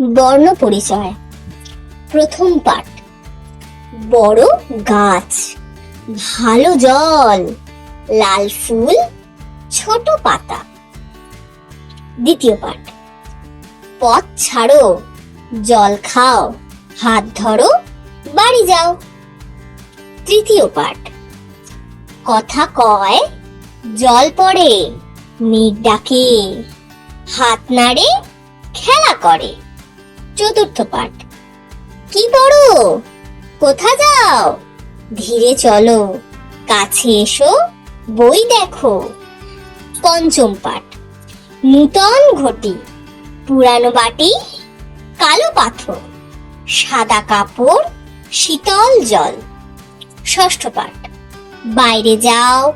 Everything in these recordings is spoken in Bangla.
বর্ণ পরিচয়। প্রথম পাঠ। বড় গাছ। ভালো জল। লাল ফুল। ছোট পাতা। দ্বিতীয় পাঠ। পথ ছাড়ো। জল খাও। হাত ধরো। বাড়ি যাও। তৃতীয় পাঠ। কথা কয়, জল পড়ে, মেঘ ডাকে, হাত নাড়ে, খেলা করে। চতুর্থ পাঠ। কি পড়ো কোথা যাও? ধীরে চলো। কাছে এসো, বই দেখো। পঞ্চম পাঠ। নূতন ঘটি। পুরানো বাটি, কালো পাথর। সাদা কাপড়, শীতল জল। ষষ্ঠ পাঠ। বাইরে যাও,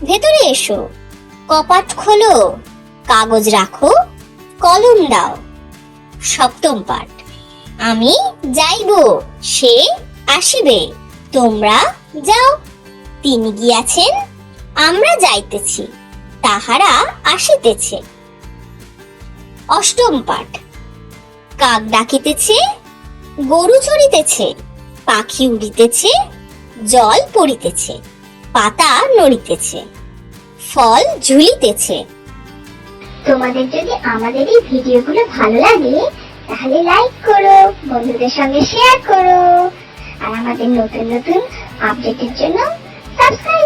ভেতরে এসো। কপাট খোলো, কাগজ রাখো, কলম দাও। সপ্তম পাঠ। আমি যাইব, সে আসিবে, তোমরা যাও। তিনি গিয়াছেন, আমরা যাইতেছি, তাহারা আসিতেছে। অষ্টম পাঠ। কাক ডাকিতেছে, গরু চড়িতেছে পাখি উড়িতেছে, জল পড়িতেছে, পাতা নড়িতেছে, ফল ঝুলিতেছে। তোমাদের যদি আমাদের এই ভিডিওগুলো ভালো লাগে, তাহলে লাইক করো, বন্ধুদের সঙ্গে শেয়ার করো, আর আমাদের নতুন নতুন আপডেটের জন্য সাবস্ক্রাইব করো